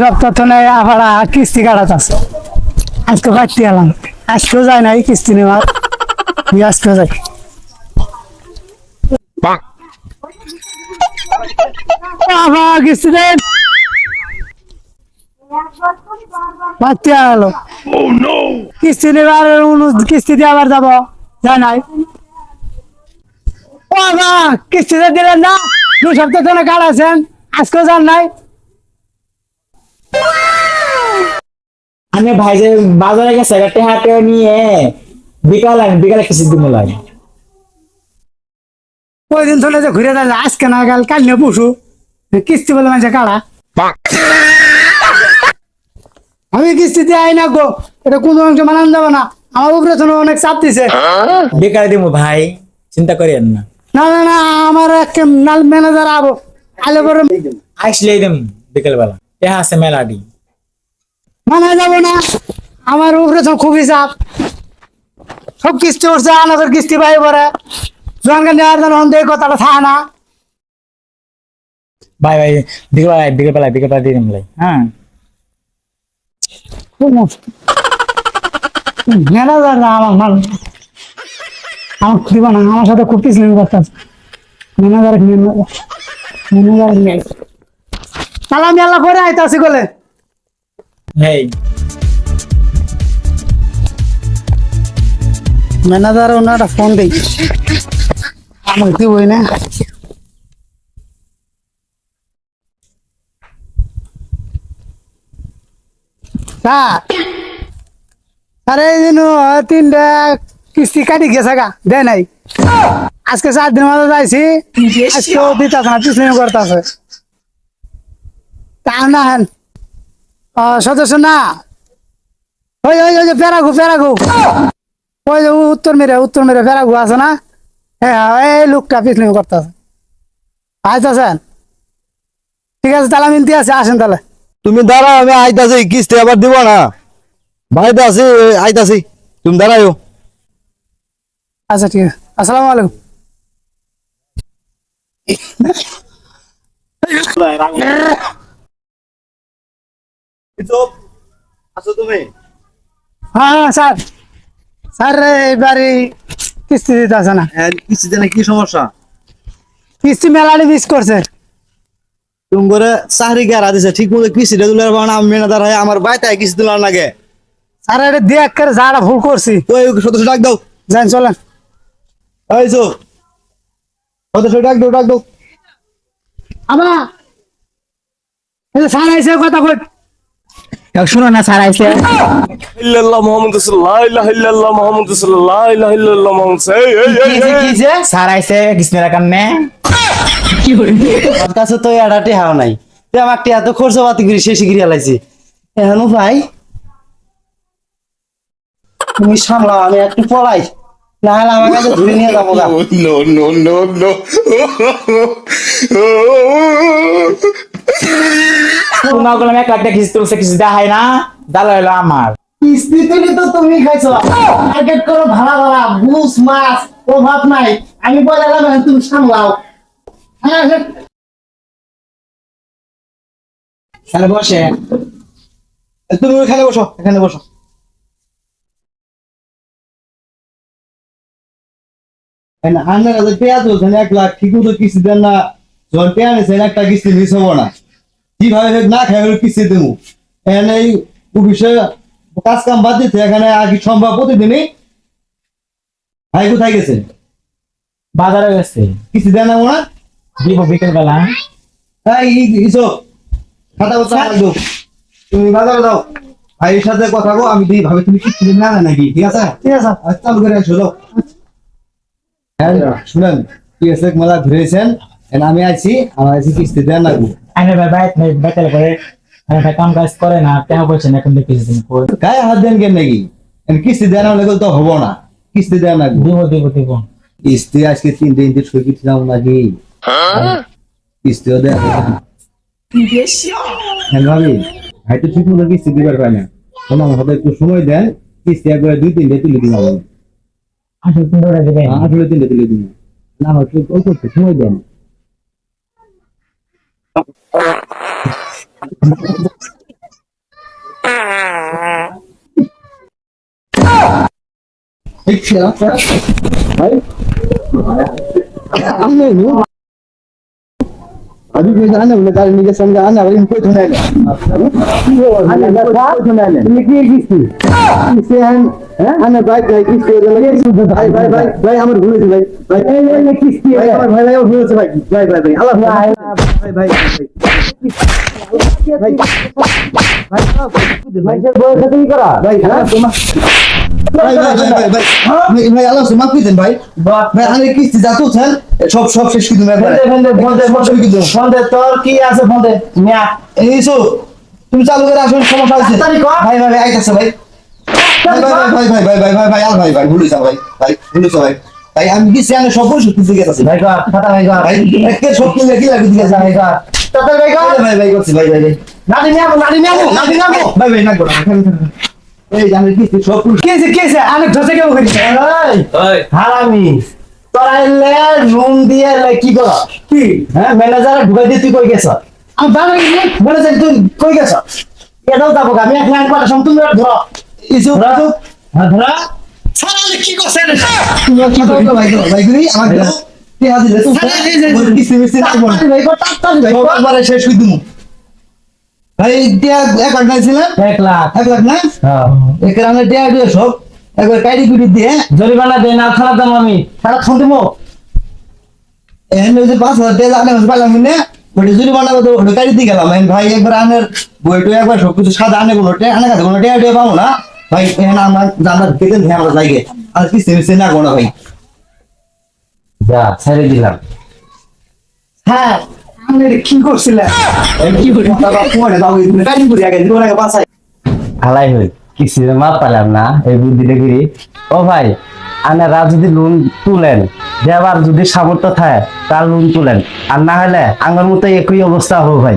সপ্তাহ তো নাই কিস্তি কাটাতে আছে। আজকে বাড়তে এলাম। আজকেও যায় নাই কিস্তি নেওয়ার। আজকেও যাই। কিস্তি দেন বাড়তে এলো। কিস্তি নেবার কিস্তি দিয়ে আবার যাব। যায় নাই। কিস্তিতে দিলেন না। দু সপ্তাহ ধরে কাটাছেন। আজকেও যান নাই। আমি ভাই যে বাজারে গেছে একটা হাতে নিয়ে বিকাল আনি বিকালে কিছু দিন লাগে ওই দিন ধরে যে ঘুরে দাঁড়ালে আজকে না গেল কাল নিয়ে পশু কিস্তি বলে মানুষে কাড়া। আমি কিস্তিতে আই না গো এটা কোনো অংশ মানান যাবে না। আমার উপরে তো অনেক চাপ দিছে। বিকালে দিব ভাই চিন্তা করেন না। না না না আমার এক নাল ম্যানেজার আবো আলে পরে আসলে দিম বিকেল বেলা টেহা আছে মেলাডি। মানা যাব না। আমার উপরে তো খুবই চাপ সব কিস্তি উঠছে কিস্তি পাই পরে। জোয়ানকে নেওয়ার জন্য অন্ধ কথাটা থাকে না। ভাই ভাই বিকেল বেলা বিকেল বেলা বিকেল বেলা দিয়ে দিম লাই হ্যাঁ ম্যানেজার না আমার মাল। আমার দিব না আমার সাথে খুব কিছু ম্যানেজার ম্যানেজার নিয়ে তাহলে আমি আল্লাহ পরে আইতে আছি বলে হেই। ম্যানেজার ওনারা ফোন দিই। আমার দিবই না? স্যার। এই দিন তিনটা কিস্তি কাটি গেছে গা দেয় নাই। আজকে চার দিন মাঝে যাইছি। আজকেও দিতে আছে না পিছনে করতে আছে না হেন। ও, সদস্য না। ওই ওই ওই যে প্যারাগু প্যারাগু। ওই যে উত্তর মেরে উত্তর মেরে প্যারাগু আছে না? হ্যাঁ এই লোকটা পিছনে করতে আছে আইতাছেন? ঠিক আছে তাহলে আমি আছে আসেন তাহলে। তুমি দাঁড়াও আমি আইতাছি কিস্তি আবার দিব না। বাড়িতে আছি আইতাছি। তুমি দাঁড়াইও। আচ্ছা ঠিক আছে। আসসালামু আলাইকুম। আছো তুমি? হ্যাঁ হ্যাঁ স্যার। স্যার এইবারে কিস্তি দিতে আছে না। কিস্তি দেনে কি সমস্যা? কিস্তি মেলানি মিস করছে। তুমি করে চাকরি গেরা দিছে? ঠিক মতো কিস্তি দিলে পারো না আমি মেনাদার হয় আমার বাইতে কিস্তি দিলাম নাগে। স্যার এটা দেখ করে যারা ভুল করছি। ওই সদস্য ডাক দাও। যান চলেন। এই তো। সদস্য ডাক দাও ডাক দাও। এই স্যার আইসে কথা কই শুনো না স্যার আইসে ইল্লাল্লাহ মুহাম্মদ রাসূলুল্লাহ লা ইলাহা ইল্লাল্লাহ মুহাম্মদ রাসূলুল্লাহ লা ইলাহা ইল্লাল্লাহ মুহাম্মদ এই এই এই কি যে- স্যার আইসে কিসমের কারণে আমার কাছে তো এডাটি হাও নাই তুই আমার টিয়া তো খরচ পাতি করি শেষ গিরি আলাইছি এখন ভাই তুমি সামলাও আমি একটু পড়াই না হলে আমার কাছে ধরে নিয়ে যাব no no no no তোমার গেলাম এক লাখ টাকা কিস্তি তুলছে কিছু দেখায় না দালা হলো আমার। কিস্তি তুলি তো তুমি খাইছো। মার্কেট করো ভাড়া ভাড়া বুস মাছ অভাব নাই। আমি বলে গেলাম তুমি সামলাও। হ্যাঁ হ্যাঁ। স্যার বসে। তুমি এখানে বসো এখানে বসো। আন্নার কাছে পেঁয়াজ এক লাখ। ঠিক মতো কিস্তি দেন না যখন পেঁয়া নিছেন একটা কিস্তি মিস হব না। কীভাবে না খাই হলে কিস্তি দেবো? এখানে এই অফিসে কাজ কাম বাদ দিতে এখানে আর কি সম্ভব? প্রতিদিনই ভাই কোথায় গেছে? বাজারে গেছে। কিস্তি দেন না ওনা দিব বিকেল বেলা এই ইসো খাতা কথা দাও তুমি বাজারে দাও ভাইয়ের সাথে কথা বলো আমি দিই ভাবে তুমি কিস্তি দেন না নাকি? ঠিক আছে? ঠিক আছে। আজ চালু করে আসো যাও। হ্যাঁ শুনেন পিএসএক মেলা ঘুরেছেন আমি আছি আমার আছি কিস্তি দেন না গো আইনে ভাই বাইত নাই বেতাল করে আরে ভাই কাম কাজ করে না টাকা পয়সা না এখন দেখি দিন কই। গায়ে হাত দেন কেন নাকি কিস্তি দেন না তো হব না। কিস্তি দেন না। দিব দিব দিব। কিস্তি আজকে তিন দিন দিন সই কিছিলাম নাকি? কিস্তিও দেন না। হ্যাঁ ভাবি ভাই তো ঠিক মতো কিস্তি দিবার পায় না। তখন আমার হাতে একটু সময় দেন কিস্তি একবারে দুই তিন দিয়ে তুলে দিলাম। আসলে দিবে আসলে তিনটে তুলে দিন না হচ্ছে ওই করতে সময় দেন। अभी भी जाना बोले तारे नीचे समझ आना अभी इनको धुनाएगा आना बस धुनाएगा निकली किसी इसे हम আমি ভাই ভাই কিস্তি ভাই ভাই ভাই ভাই আমার ভুল হয়েছে ভাই ভাই কিস্তি ভাই আমার ভাই ভাই ভুল হয়েছে ভাই ভাই ভাই ভাই আল্লাহ ভাই ভাই ভাই ভাই ভাই ভাই সব সব শেষ কিন্তু তোর কি আছে তুমি চালু করে আসুন সমস্যা আছে ভাই ভাই ভাই আইতাছে ভাই ভাই ভাই ভাই ভাই ভাই ভাই ভাই ভাই ভাই ভাই ভুলে যাও ভাই ভাই ভুলে যাও ভাই ভাই আমি কি জানি সব পরিশোধ করতে গেছি ভাই কর খাতা ভাই কর ভাই একে সব কি লাগে দিকে ভাই কর তাড়াতাড়ি ভাই কর ভাই ভাই করছি ভাই ভাই ভাই নাদি নিয়ে আমো নাদি নিয়ে আমো নাদি নিয়ে আমো ভাই ভাই না করো এই জানি কি সব পরিশোধ কেছে কেছে অনেক ধসে কেউ করি এই হারামি তোরা এলে রুম দিয়ে এলে কি কর কি হ্যাঁ ম্যানেজারে ঢুকাই দিয়ে তুই কই গেছ আমি বাবা গেছি ম্যানেজার তুই কই গেছ এটাও যাব আমি এক লাইন কথা সব তুমি ধরো এইসো ধরো হ্যাঁ ধরো সারা কি করছেন তুমি কি করো? ভাই ভাই করি আমার তে হাজির তো কিস্তি মিস্তি না বল তাড়াতাড়ি ভাই কর তাড়াতাড়ি ভাই কর। একবারে শেষ করে দিমু ভাই দিয়া এক লাখ নাইছিলেন এক লাখ। এক লাখ না? হ্যাঁ। এখানে দেয়া দিয়ে সব একবার কাইডি কুটি দিয়ে জরিমানা দে না ছাড়া দাম আমি। ছাড়া ফোন দেবো। এখানে ওই যে পাঁচ হাজার টাকা আনে পাইলাম কিনে ওটা যদি তো ওটা কাইডি দিয়ে গেলাম। ভাই একবার আনের বইটা একবার সব কিছু সাদা আনে কোনো আনে কাছে কোনো টেয়া টেয়া পাবো না। ভাই এখানে আমার জানার কেতেন দিয়ে আমরা যাইগে আর কিস্তি মিস্তি না কোনো ভাই। যা ছেড়ে দিলাম। হ্যাঁ আমি কি করছিলেন? কি করি বাবা পরে দাও এই কাইডি কুটি আগে দিও না বাসায় হালাই হই কিছু মাপ পালাম না এই বুদ্ধিটা করি ও ভাই আনারা যদি লোন তুলেন দেবার যদি সামর্থ্য থাকে তার লোন তুলেন। আর না হলে আমার মতো একই অবস্থা হবে ভাই।